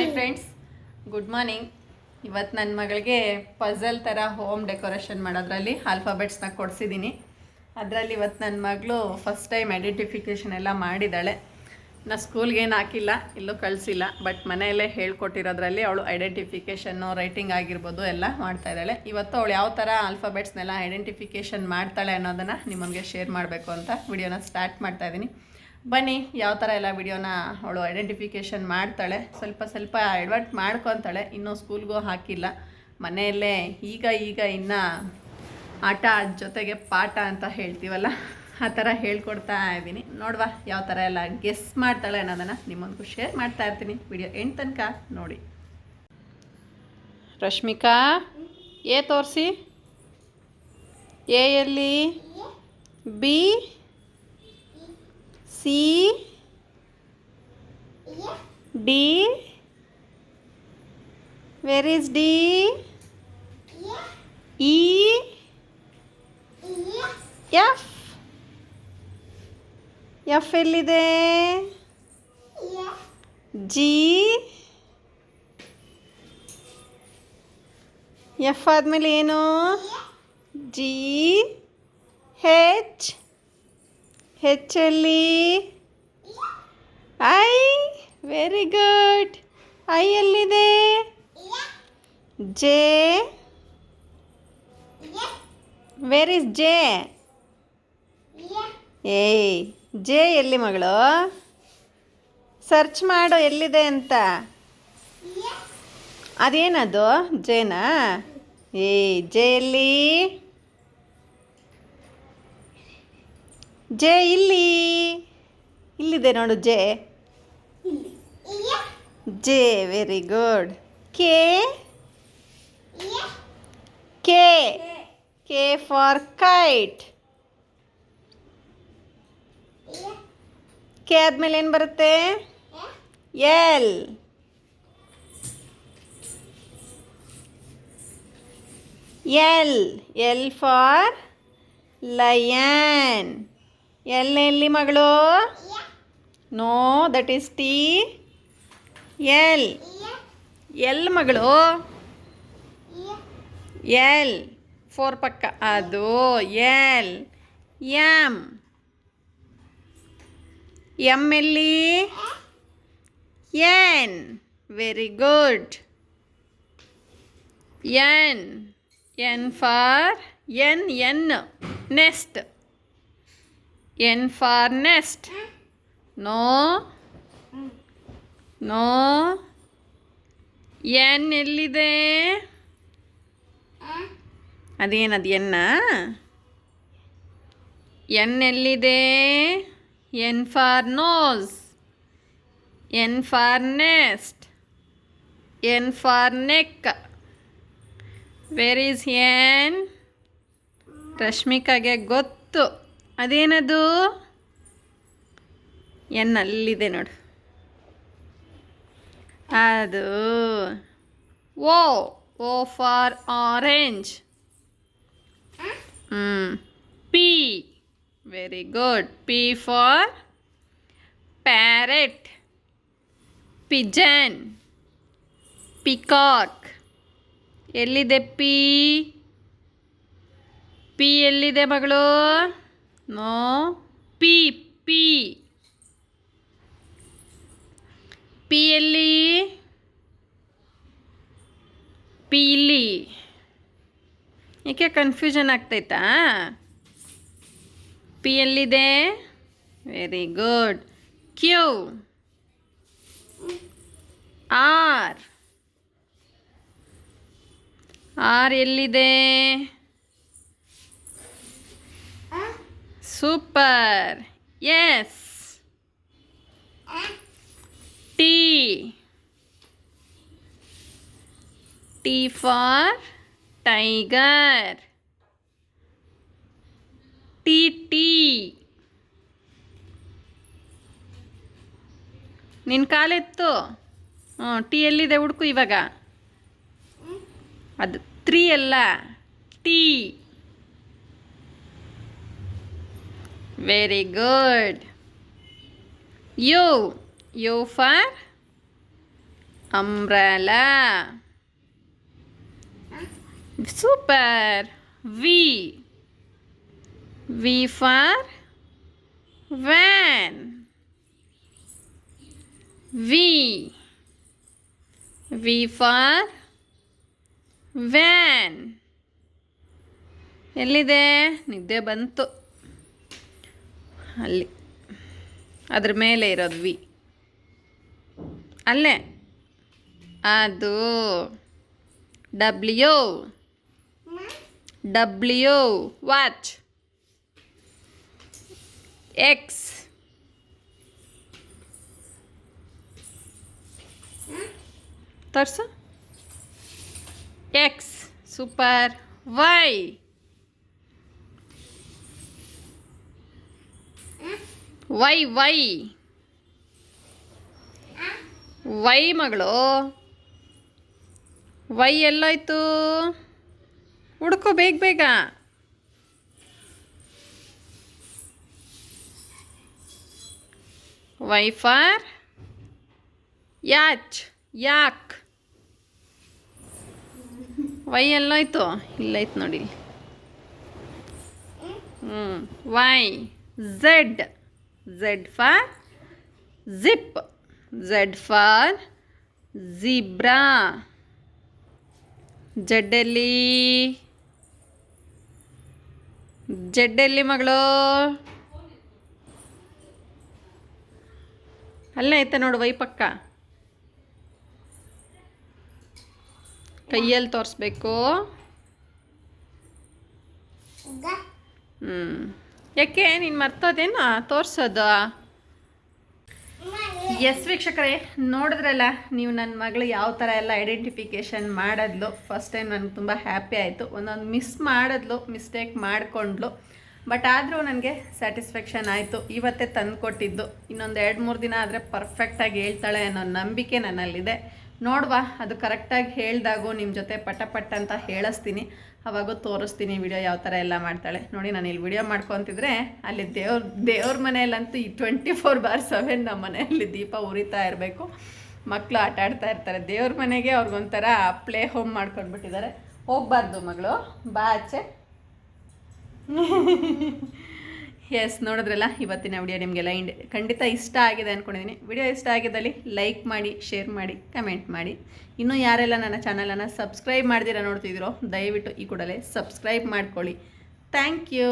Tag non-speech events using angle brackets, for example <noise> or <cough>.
Hi friends good morning ಇವತ್ತು ನನ್ನ ಮಗಳಿಗೆ ಪಝಲ್ ಥರ ಹೋಮ್ ಡೆಕೋರೇಷನ್ ಮಾಡೋದ್ರಲ್ಲಿ ಆಲ್ಫಾಬೆಟ್ಸ್ನ ಕೊಡಿಸಿದ್ದೀನಿ ಅದರಲ್ಲಿ ಇವತ್ತು ನನ್ನ ಮಗಳು ಫಸ್ಟ್ ಟೈಮ್ ಐಡೆಂಟಿಫಿಕೇಷನ್ ಎಲ್ಲ ಮಾಡಿದ್ದಾಳೆ ನಾ ಸ್ಕೂಲ್ಗೆ ಏನು ಹಾಕಿಲ್ಲ, ಇಲ್ಲೂ ಕಳಿಸಿಲ್ಲ ಬಟ್ ಮನೆಯಲ್ಲೇ ಹೇಳ್ಕೊಟ್ಟಿರೋದ್ರಲ್ಲಿ ಅವಳು ಐಡೆಂಟಿಫಿಕೇಷನ್ನು ರೈಟಿಂಗ್ ಆಗಿರ್ಬೋದು ಎಲ್ಲ ಮಾಡ್ತಾ ಇದ್ದಾಳೆ. ಇವತ್ತು ಅವಳು ಯಾವ ಥರ ಆಲ್ಫಾಬೆಟ್ಸ್ನೆಲ್ಲ ಐಡೆಂಟಿಫಿಕೇಷನ್ ಮಾಡ್ತಾಳೆ ಅನ್ನೋದನ್ನು ನಿಮಗೆ ಶೇರ್ ಮಾಡಬೇಕು ಅಂತ ವಿಡಿಯೋನ ಸ್ಟಾರ್ಟ್ ಮಾಡ್ತಾ ಇದ್ದೀನಿ ಬನ್ನಿ, ಯಾವ ಥರ ಎಲ್ಲ ವಿಡಿಯೋನ ಅವಳು ಐಡೆಂಟಿಫಿಕೇಷನ್ ಮಾಡ್ತಾಳೆ. ಸ್ವಲ್ಪ ಸ್ವಲ್ಪ ಅಡ್ವರ್ಟ್ ಮಾಡ್ಕೊತಾಳೆ, ಇನ್ನೂ ಸ್ಕೂಲ್ಗೂ ಹಾಕಿಲ್ಲ. ಮನೆಯಲ್ಲೇ ಈಗ ಈಗ ಇನ್ನು ಆಟ ಜೊತೆಗೆ ಪಾಠ ಅಂತ ಹೇಳ್ತೀವಲ್ಲ, ಆ ಥರ ಹೇಳ್ಕೊಡ್ತಾ ಇದ್ದೀನಿ. ನೋಡುವ, ಯಾವ ಥರ ಎಲ್ಲ ಗೆಸ್ ಮಾಡ್ತಾಳೆ ಅನ್ನೋದನ್ನು ನಿಮ್ಮೊಂದಿಗೂ ಶೇರ್ ಮಾಡ್ತಾ ಇರ್ತೀನಿ. ವಿಡಿಯೋ ಎಂಟು ತನಕ ನೋಡಿ. ರಶ್ಮಿಕಾ, ಎ ತೋರಿಸಿ. ಎ ಎಲ್ಲಿ? B? C D where is D E F F ಎಲ್ಲಿದೆ? ಜಿ ಎಫ್ ಆದಮೇಲೆ ಏನು? ಜಿ ಹೆಚ್ ಹೆಚ್ಚಲ್ಲಿ ಐ ವೆರಿ ಗುಡ್ ಐ ಎಲ್ಲಿದೆ? ಜೆ ವೆರ್ ಇಸ್ ಜೆ ಏಯ್ ಜೆ ಎಲ್ಲಿ ಮಗಳು? ಸರ್ಚ್ ಮಾಡು, ಎಲ್ಲಿದೆ ಅಂತ. ಅದೇನದು? ಜೇನಾ ಏಯ್ ಜೆ ಎಲ್ಲಿ? ಜೆ ಇಲ್ಲಿ. ಇಲ್ಲಿದೆ ನೋಡು J. J very good K? K. K for kite K ಆದಮೇಲೆ ಏನು ಬರುತ್ತೆ? L. L. L for lion L ಎಲ್ಲಿ ಮಗಳು no that is T L L ಮಗಳು ಎಲ್ ಫೋರ್ ಪಕ್ಕ ಅದು ಎಲ್ ಎಂ ಎಂ ಎಲ್ಲಿ N very good N N for N N nest N for nest no no N ಎಲ್ಲಿದೆ ಅದೇನದು ಎನ್ನ? N ಎಲ್ಲಿದೆ? N for nose N for nest N for neck where is N ರಶ್ಮಿಕಾಗೆ ಗೊತ್ತು. ಅದೇನದು? N ಅಲ್ಲಿದೆ ನೋಡು. ಅದು ಓ ಓ ಫಾರ್ ಆರೆಂಜ್. ಹ್ಞೂ P. Very good. P for parrot. Pigeon. Peacock. ಎಲ್ಲಿದೆ ಪಿ? ಪಿ ಎಲ್ಲಿದೆ ಮಗಳು? ನೋ ಪಿ ಪಿ ಪಿ ಇಲ್ಲಿ ಏಕೆ ಕನ್ಫ್ಯೂಷನ್ ಆಗ್ತೈತಾ? ಪಿ ಎಲ್ಲಿದೆ very good Q R R ಎಲ್ಲಿದೆ? Super S T T for tiger T T ನಿನ್ನ ಕಾಲೆತ್ತು? ಹ್ಞೂ ಟಿ ಎಲ್ಲಿದೆ ಹುಡುಕು ಇವಾಗ? ಅದು ತ್ರೀ ಅಲ್ಲ. T very good U U for umbrella super v v for van v v for van ಎಲ್ಲಿದೆ ನಿದ್ದೆ ಬಂತು ಅಲ್ಲಿ. ಅದ್ರ ಮೇಲೆ ಇರೋದು ವಿ. ಅಲ್ಲೇ. ಅದು ಡಬ್ಲ್ಯೂ. ಡಬ್ಲ್ಯೂ. ವಾಚ್. ಎಕ್ಸ್. ತೋರ್ಸು. X. Super. Y. Y Y. Y, ಮಗಳು. ವೈ ಎಲ್ಲೋಯ್ತು? ಹುಡ್ಕೋ ಬೇಗ ಬೇಗ. ವೈ ಫಾರ್ ಯಾಚ್, ಯಾಕ್. ವೈ ಎಲ್ಲೋಯ್ತು? ಇಲ್ಲೈತು ನೋಡಿ. ಹ್ಞೂ Y, Z. Z for zip Z for zebra ಜಡ್ಡೆಲ್ಲಿ. ಜಡ್ಡೆಲ್ಲಿ ಮಗಳು. ಅಲ್ಲೇ ಐತೆ ನೋಡು ವೈ ಪಕ್ಕ. ಕೈಯಲ್ಲಿ ತೋರಿಸ್ಬೇಕು. ಹ್ಞೂ ಯಾಕೆ ನೀನು ಮರ್ತೋದೇನು? ತೋರಿಸೋದು. ಎಸ್ ವೀಕ್ಷಕರೇ, ನೋಡಿದ್ರಲ್ಲ, ನೀವು ನನ್ನ ಮಗಳು ಯಾವ ಥರ ಎಲ್ಲ ಐಡೆಂಟಿಫಿಕೇಷನ್ ಮಾಡಿದ್ಲು. ಫಸ್ಟ್ ಟೈಮ್ ನನಗೆ ತುಂಬ ಹ್ಯಾಪಿ ಆಯಿತು. ಒಂದೊಂದು ಮಿಸ್ ಮಾಡಿದ್ಲು ಮಿಸ್ಟೇಕ್ ಮಾಡಿಕೊಂಡ್ಲು. ಬಟ್ ಆದರೂ ನನಗೆ ಸ್ಯಾಟಿಸ್ಫ್ಯಾಕ್ಷನ್ ಆಯಿತು. ಇವತ್ತೇ ತಂದು ಕೊಟ್ಟಿದ್ದು ಇನ್ನೊಂದು ಎರಡು ಮೂರು ದಿನ ಆದರೆ ಪರ್ಫೆಕ್ಟಾಗಿ ಹೇಳ್ತಾಳೆ ಅನ್ನೋ ನಂಬಿಕೆ ನನ್ನಲ್ಲಿದೆ. ನೋಡುವ, ಅದು ಕರೆಕ್ಟಾಗಿ ಹೇಳ್ದಾಗೂ ನಿಮ್ಮ ಜೊತೆ ಪಟ ಪಟ ಅಂತ ಹೇಳಿಸ್ತೀನಿ. ಅವಾಗೂ ತೋರಿಸ್ತೀನಿ ವಿಡಿಯೋ ಯಾವ ಥರ ಎಲ್ಲ ಮಾಡ್ತಾಳೆ. ನೋಡಿ, ನಾನು ಇಲ್ಲಿ ವಿಡಿಯೋ ಮಾಡ್ಕೊತಿದ್ರೆ ಅಲ್ಲಿ ದೇವ್ರ ದೇವ್ರ ಮನೆಯಲ್ಲಂತೂ ಈ ಟ್ವೆಂಟಿ ಫೋರ್ ಬಾರ್ ಸೆವೆನ್ ನಮ್ಮ ಮನೆಯಲ್ಲಿ ದೀಪ ಉರಿತಾ ಇರಬೇಕು. ಮಕ್ಕಳು ಆಟ ಆಡ್ತಾ ಇರ್ತಾರೆ. ದೇವ್ರ ಮನೆಗೆ ಅವ್ರಿಗೊಂಥರ ಪ್ಲೇ ಹೋಮ್ ಮಾಡ್ಕೊಂಡ್ಬಿಟ್ಟಿದ್ದಾರೆ. ಹೋಗ್ಬಾರ್ದು ಮಗಳು. ಬಾ ಆಚೆ. <laughs> ಎಸ್ ನೋಡಿದ್ರಲ್ಲ, ಇವತ್ತಿನ ವಿಡಿಯೋ ನಿಮಗೆಲ್ಲ ಇಂಡ್, ಖಂಡಿತ ಇಷ್ಟ ಆಗಿದೆ ಅಂದ್ಕೊಂಡಿದ್ದೀನಿ ವಿಡಿಯೋ ಇಷ್ಟ ಆಗಿದ್ದಲ್ಲಿ ಲೈಕ್ ಮಾಡಿ ಶೇರ್ ಮಾಡಿ ಕಮೆಂಟ್ ಮಾಡಿ. ಇನ್ನೂ ಯಾರೆಲ್ಲ ನನ್ನ ಚಾನಲನ್ನು ಸಬ್ಸ್ಕ್ರೈಬ್ ಮಾಡ್ದಿರ ನೋಡ್ತಿದ್ದೀರೋ ದಯವಿಟ್ಟು ಈ ಕೂಡಲೇ ಸಬ್ಸ್ಕ್ರೈಬ್ ಮಾಡ್ಕೊಳ್ಳಿ. Thank you